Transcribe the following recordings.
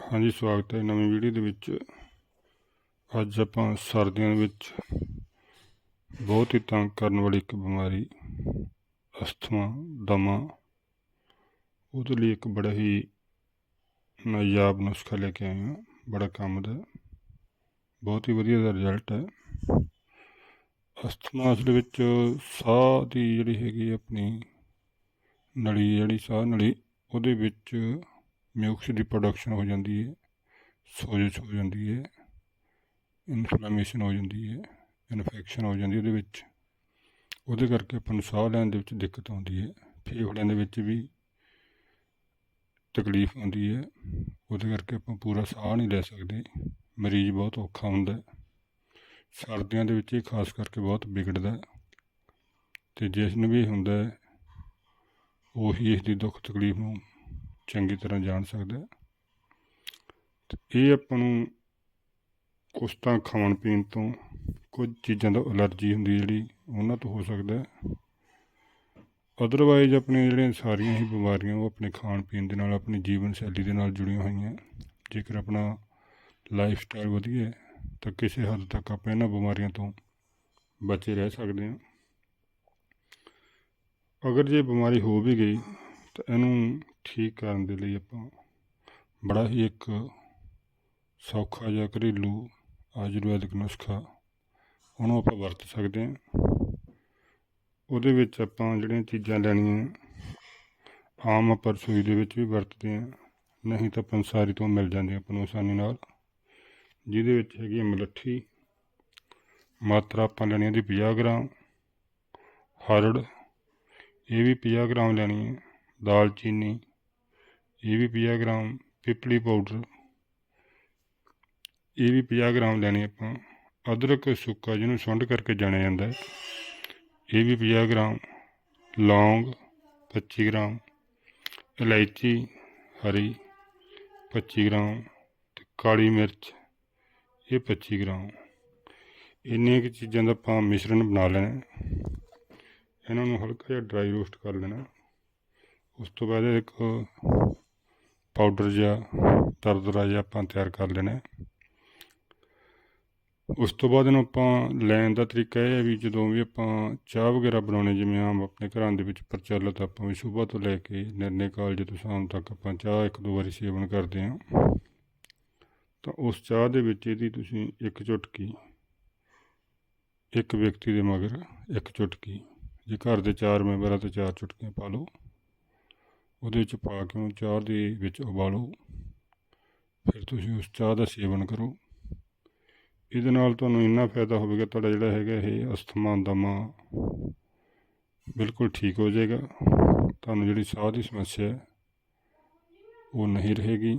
ਹਾਂਜੀ, ਸਵਾਗਤ ਹੈ ਨਵੀਂ ਵੀਡੀਓ ਦੇ ਵਿੱਚ। ਅੱਜ ਆਪਾਂ ਸਰਦੀਆਂ ਦੇ ਵਿੱਚ ਬਹੁਤ ਹੀ ਤੰਗ ਕਰਨ ਵਾਲੀ ਇੱਕ ਬਿਮਾਰੀ, ਅਸਥਮਾ, ਦਮਾ, ਉਹਦੇ ਲਈ ਇੱਕ ਬੜਾ ਹੀ ਨਾਯਾਬ ਨੁਸਖਾ ਲੈ ਕੇ ਆਏ ਹਾਂ। ਬੜਾ ਕੰਮ ਦਾ, ਬਹੁਤ ਹੀ ਵਧੀਆ ਦਾ ਰਿਜ਼ਲਟ ਹੈ। ਅਸਥਮਾ ਅਸਲ ਵਿੱਚ ਸਾਹ ਦੀ ਜਿਹੜੀ ਹੈਗੀ ਆਪਣੀ, ਨਲੀ, ਜਿਹੜੀ ਸਾਹ ਨਲੀ, ਉਹਦੇ ਵਿੱਚ ਮਿਊਕਸ ਦੀ ਪ੍ਰੋਡਕਸ਼ਨ ਹੋ ਜਾਂਦੀ ਹੈ ਸੋਜਸ਼ ਹੋ ਜਾਂਦੀ ਹੈ ਇਨਫਲੇਮੇਸ਼ਨ ਹੋ ਜਾਂਦੀ ਹੈ ਇਨਫੈਕਸ਼ਨ ਹੋ ਜਾਂਦੀ ਉਹਦੇ ਵਿੱਚ। ਉਹਦੇ ਕਰਕੇ ਆਪਾਂ ਨੂੰ ਸਾਹ ਲੈਣ ਦੇ ਵਿੱਚ ਦਿੱਕਤ ਆਉਂਦੀ ਹੈ, ਫੇਫੜਿਆਂ ਦੇ ਵਿੱਚ ਵੀ ਤਕਲੀਫ ਆਉਂਦੀ ਹੈ। ਉਹਦੇ ਕਰਕੇ ਆਪਾਂ ਪੂਰਾ ਸਾਹ ਨਹੀਂ ਲੈ ਸਕਦੇ। ਮਰੀਜ਼ ਬਹੁਤ ਔਖਾ ਹੁੰਦਾ ਸਰਦੀਆਂ ਦੇ ਵਿੱਚ ਇਹ ਖਾਸ ਕਰਕੇ ਬਹੁਤ ਵਿਗੜਦਾ ਹੈ। ਤੇ ਜਿਸ ਨੂੰ ਵੀ ਹੁੰਦਾ ਉਹੀ ਇਸ ਦੀ ਦੁੱਖ ਤਕਲੀਫ ਨੂੰ ਚੰਗੀ ਤਰ੍ਹਾਂ ਜਾਣ ਸਕਦਾ ਹੈ ਤੇ ਇਹ ਆਪਾਂ ਨੂੰ ਕੁਛ ਤਾਂ ਖਾਣ ਪੀਣ ਤੋਂ ਕੁਝ ਚੀਜ਼ਾਂ ਤੋਂ ਅਲਰਜੀ ਹੁੰਦੀ ਜਿਹੜੀ, ਉਹਨਾਂ ਤੋਂ ਹੋ ਸਕਦਾ ਅਦਰਵਾਈਜ਼ ਆਪਣੇ ਜਿਹੜੀਆਂ ਸਾਰੀਆਂ ਹੀ ਬਿਮਾਰੀਆਂ, ਉਹ ਆਪਣੇ ਖਾਣ ਪੀਣ ਦੇ ਨਾਲ, ਆਪਣੀ ਜੀਵਨ ਸ਼ੈਲੀ ਦੇ ਨਾਲ ਜੁੜੀਆਂ ਹੋਈਆਂ। ਜੇਕਰ ਆਪਣਾ ਲਾਈਫ ਸਟਾਈਲ ਵਧੀਆ ਹੈ, ਤਾਂ ਕਿਸੇ ਹੱਦ ਤੱਕ ਆਪਾਂ ਇਹਨਾਂ ਬਿਮਾਰੀਆਂ ਤੋਂ ਬਚੇ ਰਹਿ ਸਕਦੇ ਹਾਂ। ਅਗਰ ਜੇ ਬਿਮਾਰੀ ਹੋ ਵੀ ਗਈ, ਤਾਂ ਇਹਨੂੰ ਠੀਕ ਕਰਨ ਦੇ ਲਈ ਆਪਾਂ ਬੜਾ ਹੀ ਇੱਕ ਸੌਖਾ ਜਿਹਾ ਘਰੇਲੂ ਆਯੁਰਵੈਦਿਕ ਨੁਸਖਾ ਉਹਨੂੰ ਆਪਾਂ ਵਰਤ ਸਕਦੇ ਹਾਂ। ਉਹਦੇ ਵਿੱਚ ਆਪਾਂ ਜਿਹੜੀਆਂ ਚੀਜ਼ਾਂ ਲੈਣੀਆਂ, ਆਮ ਆਪਾਂ ਰਸੋਈ ਦੇ ਵਿੱਚ ਵੀ ਵਰਤਦੇ ਹਾਂ, ਨਹੀਂ ਤਾਂ ਪੰਸਾਰੀ ਤੋਂ ਮਿਲ ਜਾਂਦੇ ਆਪਾਂ ਨੂੰ ਆਸਾਨੀ ਨਾਲ। ਜਿਹਦੇ ਵਿੱਚ ਹੈਗੀ ਹੈ ਮਲੱਠੀ, ਮਾਤਰਾ ਆਪਾਂ ਲੈਣੀ ਹੈ ਦੀ 50 ਗ੍ਰਾਮ, ਹਰੜ, ਇਹ ਵੀ 50 ਗ੍ਰਾਮ ਲੈਣੀ ਹੈ, ਦਾਲਚੀਨੀ ਇਹ ਵੀ 50 ਗ੍ਰਾਮ ਪਿਪਲੀ ਪਾਊਡਰ ਇਹ ਵੀ 50 ਗ੍ਰਾਮ ਲੈਣੀ ਆਪਾਂ। ਅਦਰਕ ਸੁੱਕਾ ਜਿਹਨੂੰ ਸੁੰਡ ਕਰਕੇ ਜਾਣਿਆ ਜਾਂਦਾ ਹੈ। ਇਹ ਵੀ 50 ਗ੍ਰਾਮ। ਲੌਂਗ 25 ਗ੍ਰਾਮ। ਇਲਾਇਚੀ ਹਰੀ 25 ਗ੍ਰਾਮ। ਤੇ ਕਾਲੀ ਮਿਰਚ ਇਹ 25 ਗ੍ਰਾਮ। ਇੰਨੀਆਂ ਕਿ ਚੀਜ਼ਾਂ ਦਾ ਆਪਾਂ ਮਿਸ਼ਰਣ ਬਣਾ ਲੈਣਾ ਇਹਨਾਂ ਨੂੰ ਹਲਕਾ ਜਿਹਾ ਡਰਾਈ ਰੋਸਟ ਕਰ ਲੈਣਾ ਉਸ ਤੋਂ ਬਾਅਦ ਇੱਕ ਪਾਊਡਰ ਜਿਹਾ ਦਰਦਰਾ ਜਿਹਾ ਆਪਾਂ ਤਿਆਰ ਕਰ ਲੈਣਾ ਉਸ ਤੋਂ ਬਾਅਦ ਇਹਨੂੰ ਆਪਾਂ ਲੈਣ ਦਾ ਤਰੀਕਾ ਇਹ ਹੈ ਵੀ ਜਦੋਂ ਵੀ ਆਪਾਂ ਚਾਹ ਵਗੈਰਾ ਬਣਾਉਣੇ, ਜਿਵੇਂ ਆਮ ਆਪਣੇ ਘਰਾਂ ਦੇ ਵਿੱਚ ਪ੍ਰਚਲਿਤ ਆਪਾਂ ਵੀ ਸਵੇਰ ਤੋਂ ਲੈ ਕੇ ਨਿਰਨੇ ਕਾਲਜ ਤੋਂ ਸ਼ਾਮ ਤੱਕ ਆਪਾਂ ਚਾਹ ਇੱਕ ਦੋ ਵਾਰੀ ਸੇਵਨ ਕਰਦੇ ਹਾਂ, ਤਾਂ ਉਸ ਚਾਹ ਦੇ ਵਿੱਚ ਇਹਦੀ ਤੁਸੀਂ ਇੱਕ ਚੁਟਕੀ, ਇੱਕ ਵਿਅਕਤੀ ਦੇ ਮਗਰ ਇੱਕ ਚੁਟਕੀ, ਜੇ ਘਰ ਦੇ ਚਾਰ ਮੈਂਬਰਾਂ ਤੋਂ ਚਾਰ ਚੁਟਕੀਆਂ ਪਾ ਲਓ। ਉਹਦੇ ਵਿੱਚ ਪਾ ਕੇ ਉਹਨੂੰ ਚਾਹ ਦੇ ਵਿੱਚ ਉਬਾਲੋ। ਫਿਰ ਤੁਸੀਂ ਉਸ ਚਾਹ ਦਾ ਸੇਵਨ ਕਰੋ। ਇਹਦੇ ਨਾਲ ਤੁਹਾਨੂੰ ਇੰਨਾ ਫਾਇਦਾ ਹੋਵੇਗਾ, ਤੁਹਾਡਾ ਜਿਹੜਾ ਹੈਗਾ ਇਹ ਅਸਥਮਾ ਦਮਾ ਬਿਲਕੁਲ ਠੀਕ ਹੋ ਜਾਏਗਾ। ਤੁਹਾਨੂੰ ਜਿਹੜੀ ਸਾਹ ਦੀ ਸਮੱਸਿਆ ਹੈ, ਉਹ ਨਹੀਂ ਰਹੇਗੀ।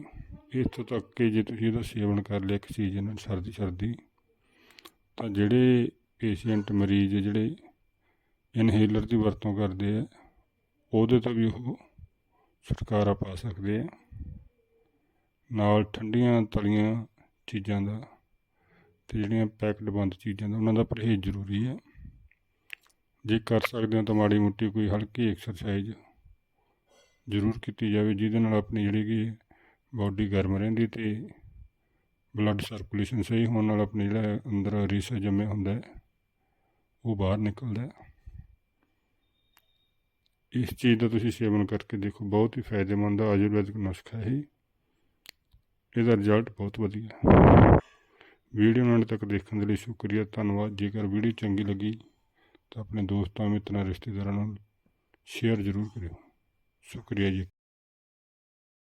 ਇੱਥੋਂ ਤੱਕ ਕਿ ਜੇ ਤੁਸੀਂ ਇਹਦਾ ਸੇਵਨ ਕਰ ਲਿਆ ਇੱਕ ਚੀਜ਼ ਸੀਜ਼ਨ ਸਰਦੀ ਸਰਦੀ, ਤਾਂ ਜਿਹੜੇ ਪੇਸ਼ੈਂਟ ਮਰੀਜ਼ ਜਿਹੜੇ ਇਨਹੇਲਰ ਦੀ ਵਰਤੋਂ ਕਰਦੇ ਆ, ਉਹਦੇ ਤੋਂ ਵੀ ਉਹ ਛੁਟਕਾਰਾ ਪਾ ਸਕਦੇ ਆ ਨਾਲ ਠੰਡੀਆਂ ਤਲੀਆਂ ਚੀਜ਼ਾਂ ਦਾ ਤੇ ਜਿਹੜੀਆਂ ਪੈਕਡ ਬੰਦ ਚੀਜ਼ਾਂ ਦਾ, ਉਹਨਾਂ ਦਾ ਪਰਹੇਜ਼ ਜ਼ਰੂਰੀ ਹੈ। ਜੇ ਕਰ ਸਕਦੇ ਹੋ ਤਾਂ ਮਾੜੀ ਮੁੱਟੀ ਕੋਈ ਹਲਕੀ ਐਕਸਰਸਾਈਜ਼ ਜ਼ਰੂਰ ਕੀਤੀ ਜਾਵੇ, ਜਿਹਦੇ ਨਾਲ ਆਪਣੀ ਜਿਹੜੀ ਕਿ ਬਾਡੀ ਗਰਮ ਰਹਿੰਦੀ ਤੇ ਬਲੱਡ ਸਰਕੂਲੇਸ਼ਨ ਸਹੀ ਹੋਣ ਨਾਲ ਆਪਣੇ ਜਿਹੜਾ ਅੰਦਰ ਰੀਸਾ ਜੰਮਿਆ ਹੁੰਦਾ ਉਹ ਬਾਹਰ ਨਿਕਲਦਾ ਇਸ ਚੀਜ਼ ਦਾ ਤੁਸੀਂ ਸੇਵਨ ਕਰਕੇ ਦੇਖੋ, ਬਹੁਤ ਹੀ ਫਾਇਦੇਮੰਦ ਆਯੁਰਵੈਦਿਕ ਨੁਸਖਾ ਹੈ ਇਹਦਾ ਰਿਜ਼ਲਟ ਬਹੁਤ ਵਧੀਆ। ਵੀਡੀਓ ਨੂੰ ਨਾਲ ਤੱਕ ਦੇਖਣ ਦੇ ਲਈ ਸ਼ੁਕਰੀਆ, ਧੰਨਵਾਦ। ਜੇਕਰ ਵੀਡੀਓ ਚੰਗੀ ਲੱਗੀ, ਤਾਂ ਆਪਣੇ ਦੋਸਤਾਂ, ਮਿੱਤਰਾਂ, ਰਿਸ਼ਤੇਦਾਰਾਂ ਨਾਲ ਸ਼ੇਅਰ ਜ਼ਰੂਰ ਕਰਿਓ। ਸ਼ੁਕਰੀਆ ਜੀ।